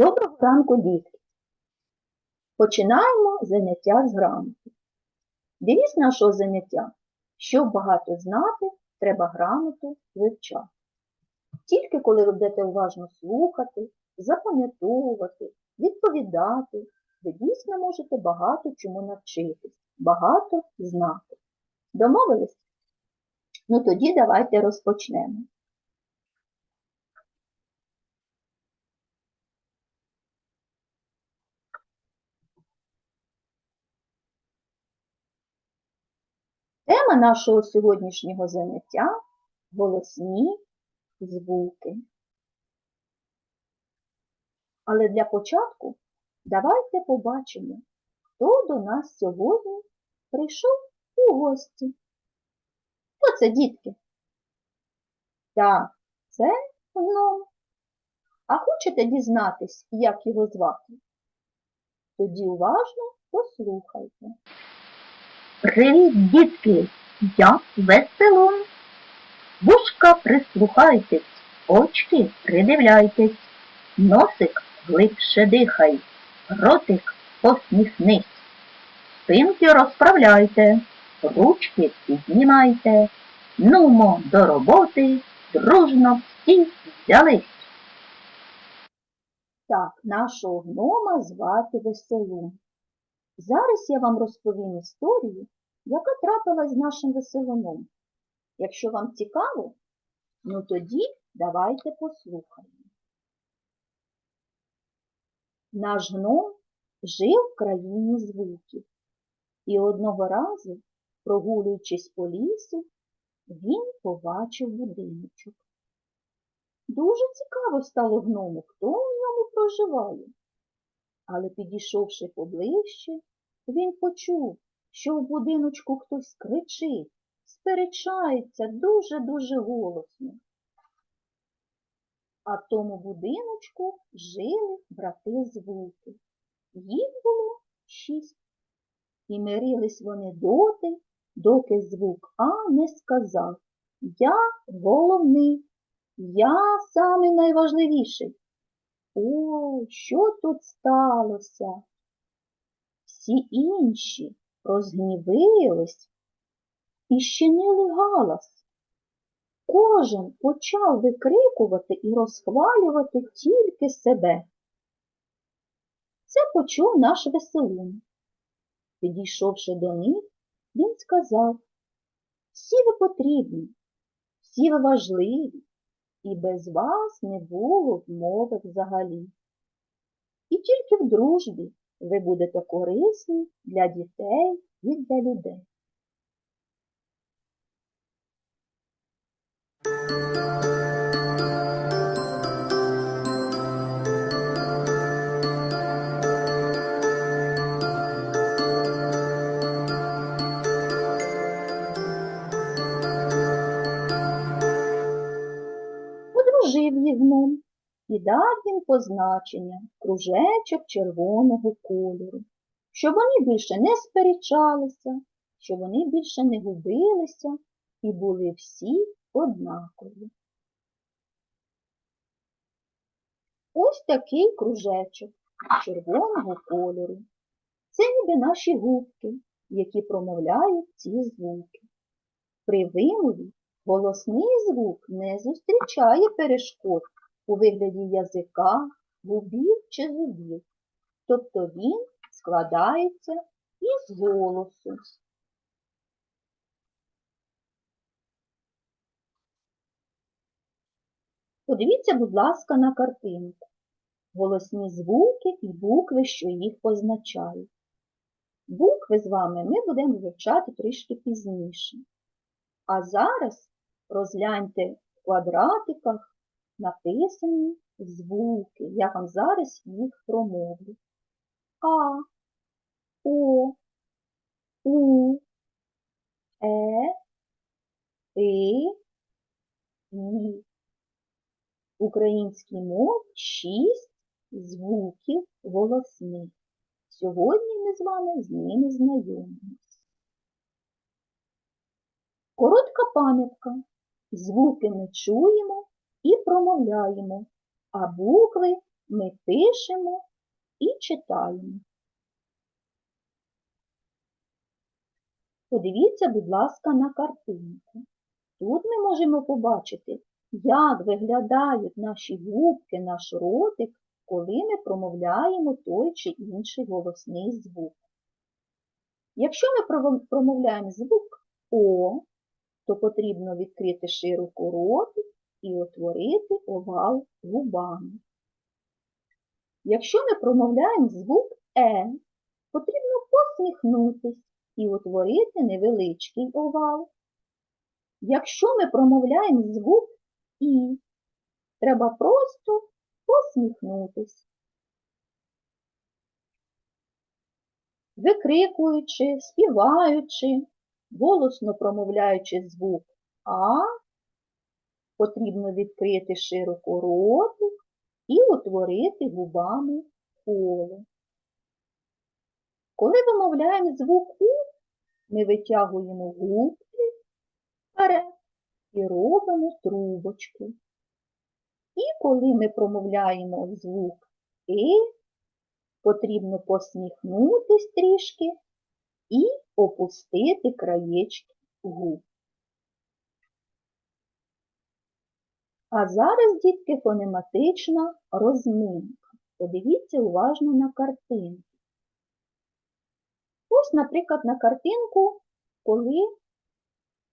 Доброго ранку, дітки! Починаємо заняття з грамоти. Девіз нашого заняття щоб багато знати, треба грамоту вивчати. Тільки коли ви будете уважно слухати, запам'ятовувати, відповідати, ви дійсно можете багато чому навчитись, багато знати. Домовились? Ну тоді давайте розпочнемо. Тема нашого сьогоднішнього заняття голосні звуки. Але для початку давайте побачимо, хто до нас сьогодні прийшов у гості. Хто це, дітки? Так, це гном. А хочете дізнатись, як його звати? Тоді уважно послухайте. Привіт, дітки! Я веселун. Вушка прислухайтесь, очки придивляйтесь, носик глибше дихай, ротик посміхнись. Спинки розправляйте, ручки піднімайте, нумо до роботи, дружно всі взялись. Так, нашого гнома звати Веселун. Зараз я вам розповім історію, яка трапилась з нашим веселуном. Якщо вам цікаво, ну тоді давайте послухаємо. Наш гном жив в країні звуків, і одного разу, прогулюючись по лісу, він побачив будиночок. Дуже цікаво стало гному, хто в ньому проживає. Але підійшовши поближче, він почув, що в будиночку хтось кричить, сперечається дуже-дуже голосно. А в тому будиночку жили брати звуки. Їх було шість. І мирились вони доти, доки звук А не сказав Я головний, я самий найважливіший. О, що тут сталося? Всі інші розгнівились і щинили галас. Кожен почав викрикувати і розхвалювати тільки себе. Це почув наш веселун. Підійшовши до них, він сказав, всі ви потрібні, всі ви важливі, і без вас не було б мови взагалі. І тільки в дружбі ви будете корисні для дітей і для людей. Подружив їх і дав позначення кружечок червоного кольору, щоб вони більше не сперечалися, щоб вони більше не губилися і були всі однакові. Ось такий кружечок червоного кольору. Це ніби наші губки, які промовляють ці звуки. При вимові голосний звук не зустрічає перешкод у вигляді язика, губів чи зубів. Тобто він складається із голосу. Подивіться, будь ласка, на картинку. Голосні звуки і букви, що їх позначають. Букви з вами ми будемо вивчати трішки пізніше. А зараз розгляньте в квадратиках написані звуки. Я вам зараз їх промовлю. А, О, У, Е, И, І. Українській мові шість звуків голосних. Сьогодні ми з вами з ними знайомимося. Коротка пам'ятка. Звуки ми чуємо промовляємо, а букви ми пишемо і читаємо. Подивіться, будь ласка, на картинку. Тут ми можемо побачити, як виглядають наші губки, наш ротик, коли ми промовляємо той чи інший голосний звук. Якщо ми промовляємо звук О, то потрібно відкрити широко ротик і утворити овал губами. Якщо ми промовляємо звук Е, потрібно посміхнутись і утворити невеличкий овал. Якщо ми промовляємо звук І, треба просто посміхнутись. Викрикуючи, співаючи, голосно промовляючи звук А, потрібно відкрити широко ротик і утворити губами коло. Коли вимовляємо звук У, ми витягуємо губки вперед і робимо трубочку. І коли ми промовляємо звук И, потрібно посміхнутись трішки і опустити краєчки губ. А зараз, дітки, фонематична розминка. Подивіться уважно на картинку. Ось, наприклад, на картинку, коли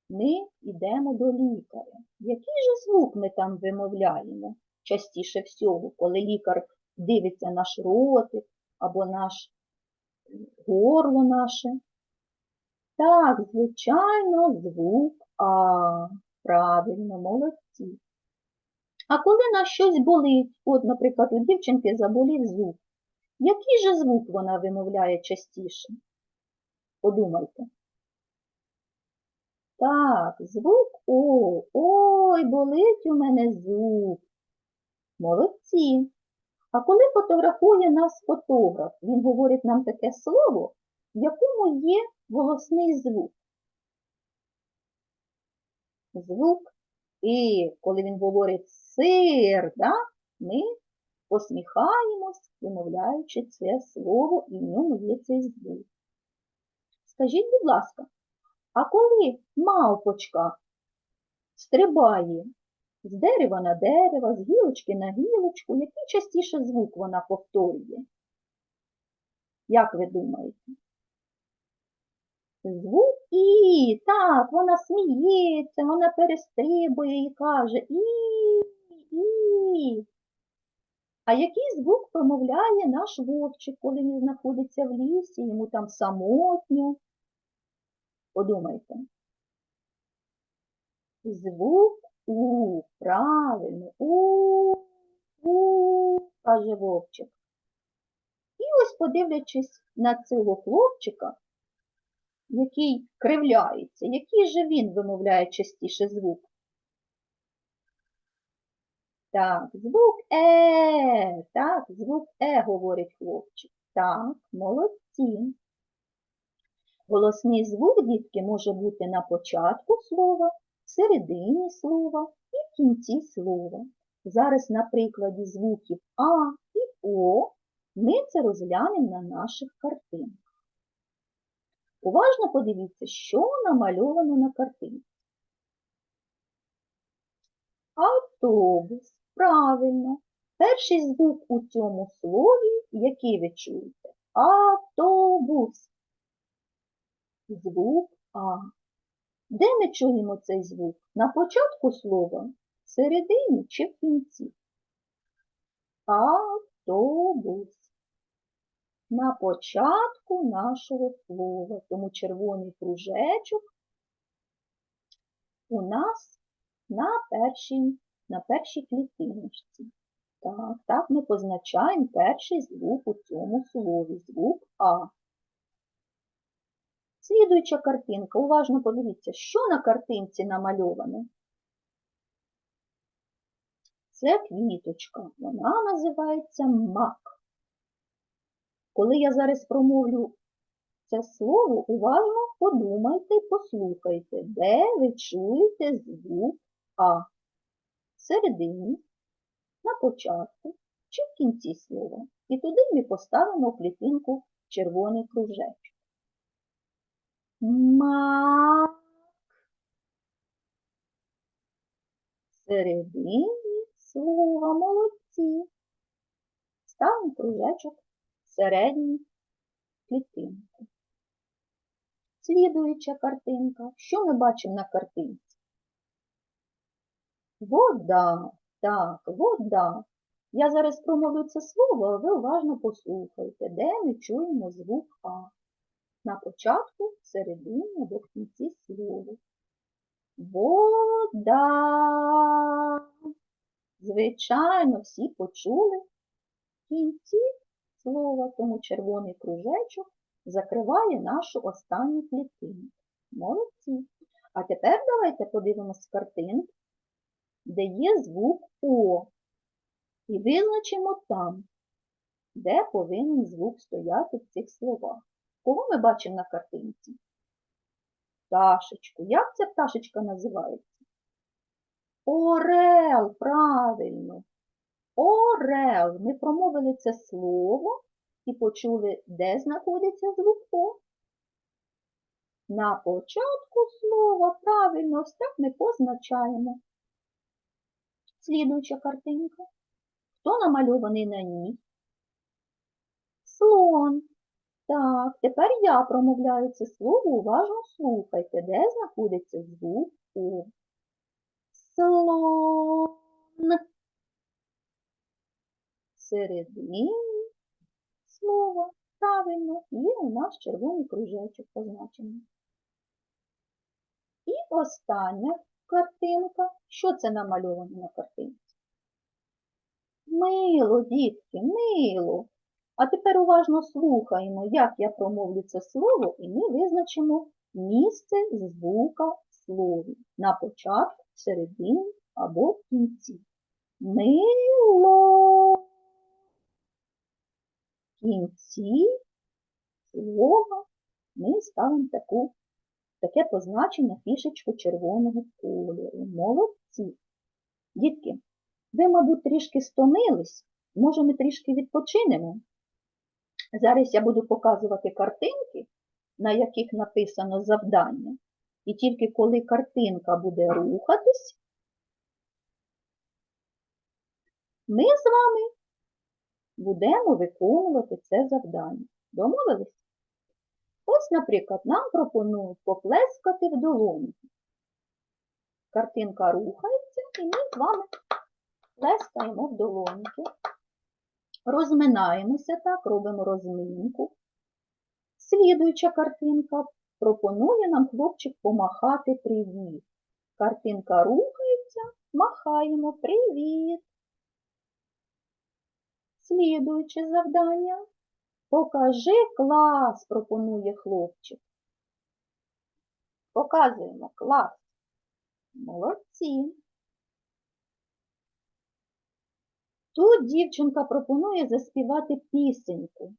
ми йдемо до лікаря. Який же звук ми там вимовляємо частіше всього, коли лікар дивиться наш ротик або наш горло наше? Так, звичайно, звук А. Правильно, молодці. А коли нас щось болить, от, наприклад, у дівчинки заболів зуб, який же звук вона вимовляє частіше? Подумайте. Так, звук О. Ой, болить у мене зуб. Молодці. А коли фотографує нас фотограф, він говорить нам таке слово, в якому є голосний звук. Звук І. Коли він говорить сир, да, ми посміхаємось, вимовляючи це слово, і в ньому є цей звук. Скажіть, будь ласка, а коли мавпочка стрибає з дерева на дерево, з гілочки на гілочку, який частіше звук вона повторює? Як ви думаєте? Звук І. Так, вона сміється, вона перестрибує і каже І, І. А який звук промовляє наш вовчик, коли він знаходиться в лісі, йому там самотньо? Подумайте. Звук У. Правильно. У. У. каже вовчик. І ось, подивлячись на цього хлопчика, який кривляється, який же він вимовляє частіше звук? Так, звук Е. Так, звук Е, говорить хлопчик. Так, молодці. Голосний звук, дітки, може бути на початку слова, середині слова і кінці слова. Зараз на прикладі звуків А і О ми це розглянемо на наших картинках. Уважно подивіться, що намальовано на картинці. Автобус. Правильно. Перший звук у цьому слові, який ви чуєте? Автобус. Звук А. Де ми чуємо цей звук? На початку слова, в середині чи в кінці? Автобус. На початку нашого слова. Тому червоний кружечок у нас на першій, на першій клітиночці. Так, так ми позначаємо перший звук у цьому слові. Звук А. Слідуюча картинка. Уважно подивіться, що на картинці намальовано. Це квіточка. Вона називається мак. Коли я зараз промовлю це слово, уважно подумайте послухайте, де ви чуєте звук А. Всередині, на початку, чи в кінці слова. І туди ми поставимо клітинку червоний кружечок. Ма. Середині слова молодці. Ставимо кружечок в середній клітинку. Слідуюча картинка. Що ми бачимо на картинці? Вода. Так, вода. Я зараз промовлю це слово, а ви уважно послухайте, де ми чуємо звук А. На початку, середині або в кінці слова. Вода. Звичайно, всі почули в кінці слова, тому червоний кружечок закриває нашу останню клітинку. Молодці. А тепер давайте подивимось з картинки, де є звук О. І визначимо там, де повинен звук стояти в цих словах. Кого ми бачимо на картинці? Пташечку. Як ця пташечка називається? Орел, правильно. Орел. Ми промовили це слово і почули, де знаходиться звук О. На початку слова, правильно, ось так ми позначаємо. Слідуюча картинка. Хто намальований на ній? Слон. Так, тепер я промовляю це слово, уважно слухайте, де знаходиться звук О. Слон. Середині слова. Правильно, є у нас червоний кружечок позначений. І остання картинка. Що це намальовано на картинці? Мило, дітки, мило. А тепер уважно слухаємо, як я промовлю це слово, і ми визначимо місце звука в слові на початку, середині або в кінці. Мило. Кінці слова ми ставимо таку, таке позначення фішечку червоного кольору. Молодці. Дітки, ви, мабуть, трішки стомились, може ми трішки відпочинемо. Зараз я буду показувати картинки, на яких написано завдання. І тільки коли картинка буде рухатись, ми з вами будемо виконувати це завдання. Домовились? Ось, наприклад, нам пропонують поплескати в долоньки. Картинка рухається, і ми з вами плескаємо в долоньки. Розминаємося так, робимо розминку. Слідуюча картинка пропонує нам хлопчик помахати привіт. Картинка рухається, махаємо привіт. Слідуюче завдання. Покажи клас, пропонує хлопчик. Показуємо клас. Молодці. Тут дівчинка пропонує заспівати пісеньку.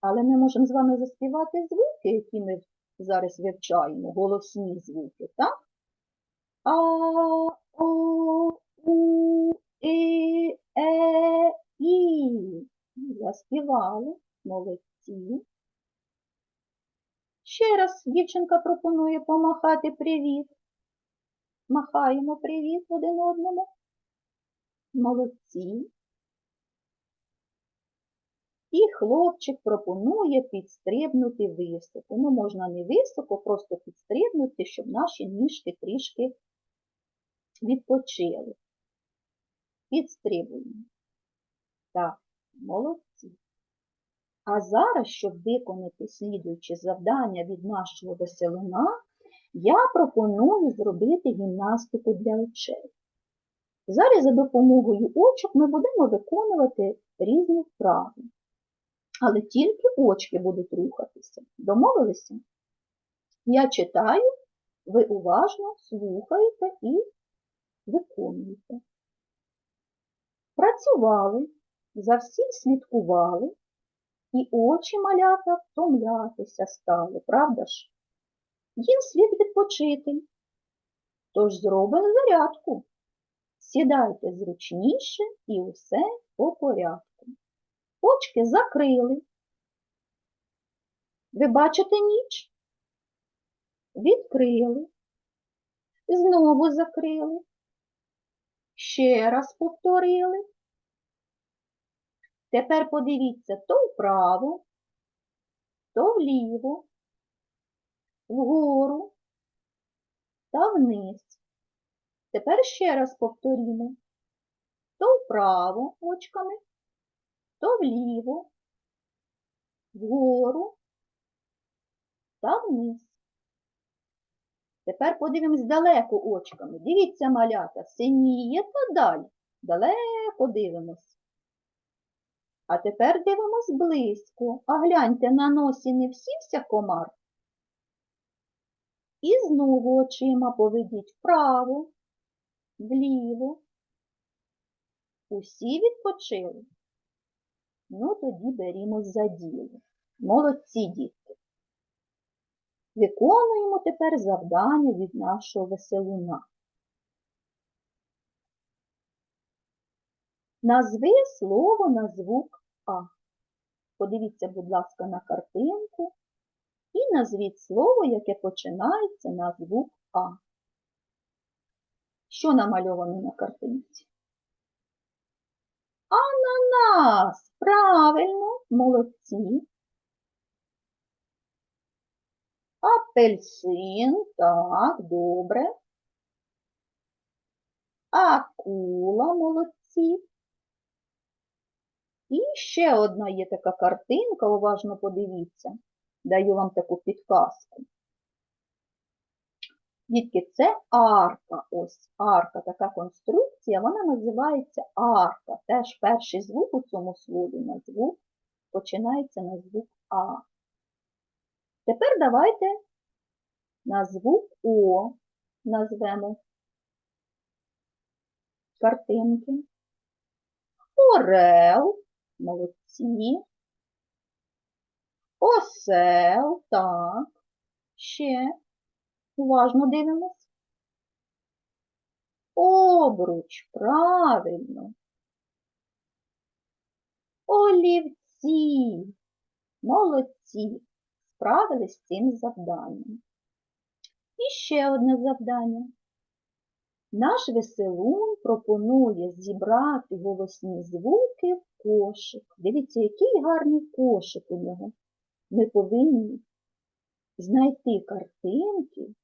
Але ми можемо з вами заспівати звуки, які ми зараз вивчаємо, голосні звуки, так? А, О, Заспівали. Молодці. Ще раз дівчинка пропонує помахати привіт. Махаємо привіт один одному. Молодці. І хлопчик пропонує підстрибнути високо. Ну, можна не високо, просто підстрибнути, щоб наші ніжки трішки відпочили. Підстрибуємо. Так, молодці. А зараз, щоб виконати слідуюче завдання від нашого веселуна, я пропоную зробити гімнастику для очей. Зараз за допомогою очок ми будемо виконувати різні вправи. Але тільки очки будуть рухатися. Домовилися? Я читаю, ви уважно слухаєте і виконуєте. Працювали, за всім слідкували, і очі малята втомлятися стали, правда ж? Їм слід відпочити. Тож зробимо зарядку. Сідайте зручніше і усе по порядку. Очки закрили. Ви бачите ніч? Відкрили. Знову закрили. Ще раз повторили. Тепер подивіться то вправо, то вліво, вгору та вниз. Тепер ще раз повторімо. То вправо очками, то вліво, вгору та вниз. Тепер подивимось далеко очками. Дивіться, малята, синіє та далі. Далеко дивимось. А тепер дивимось близько. А гляньте, на носі не всівся комар. І знову очима поведіть вправо, вліво. Усі відпочили. Ну, тоді берімось за діло. Молодці дітки. Виконуємо тепер завдання від нашого веселуна. Назви слово на звук А. Подивіться, будь ласка, на картинку і назвіть слово, яке починається на звук А. Що намальовано на картинці? Ананас! Правильно, молодці. Апельсин, так, добре. Акула, молодці. І ще одна є така картинка, уважно подивіться. Даю вам таку підказку. Дітки, це арка. Ось арка, така конструкція, вона називається арка. Теж перший звук у цьому слові на звук починається на звук А. Тепер давайте на звук О назвемо картинки. Орел, молодці. Осел, так. Ще. Уважно дивимось. Обруч, правильно. Олівці, молодці справились з цим завданням. І ще одне завдання. Наш веселун пропонує зібрати голосні звуки в кошик. Дивіться, який гарний кошик у нього. Ми повинні знайти картинки,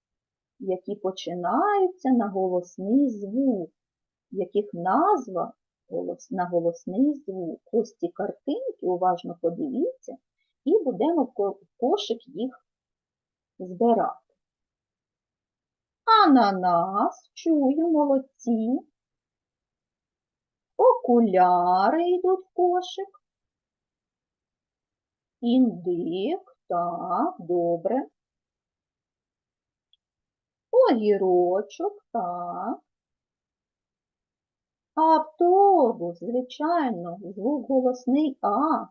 які починаються на голосний звук, яких назва на голосний звук. Ось ці картинки, уважно подивіться, і будемо в кошик їх збирати. Ананас, чую, молодці. Окуляри йдуть в кошик. Індик, так, добре. Огірочок, так. Автобус, звичайно, звук голосний А.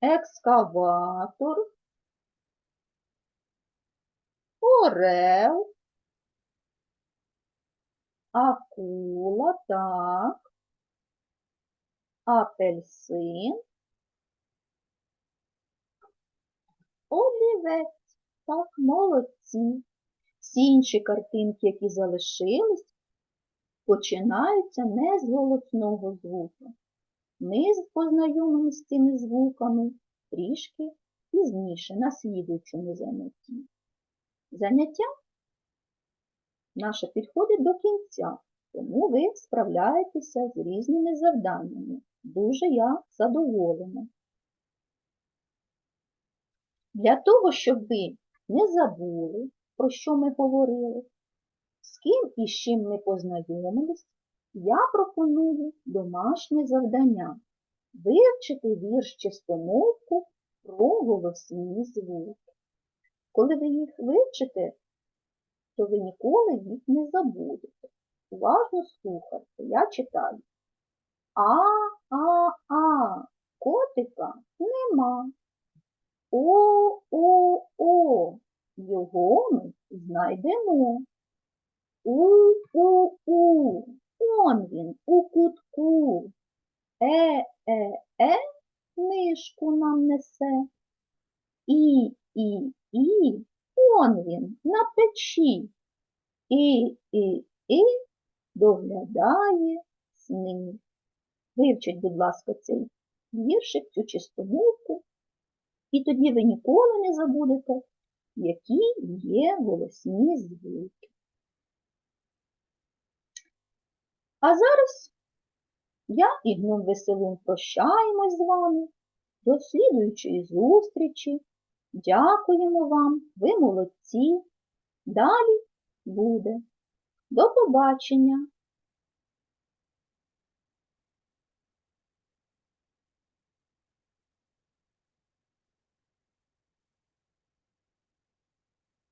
Екскаватор. Орел. Акула, так. Апельсин. Олівець. Так, молодці. Всі інші картинки, які залишились, починаються не з голосного звуку. Ми познайомимося з цими звуками трішки пізніше, на слідуючому занятті. Заняття наше підходить до кінця, тому ви справляєтеся з різними завданнями. Дуже я задоволена. Для того, щоб ви не забули, про що ми говорили, з ким і з чим ми познайомились, я пропоную домашнє завдання вивчити вірш чистомовку про голосні звуки. Коли ви їх вивчите, то ви ніколи їх не забудете. Уважно слухайте, я читаю. А, а, а, котика нема. О, о, о, його ми знайдемо. У, у, у, он він у кутку. е, е, е, книжку нам несе. І, і, он він на печі. І, і, і доглядає сни. Вивчіть, будь ласка, цей віршик, цю чистомовку, і тоді ви ніколи не забудете, які є голосні звуки. А зараз я і Гном Веселун прощаємось з вами. До слідуючої зустрічі. Дякуємо вам, ви молодці. Далі буде. До побачення!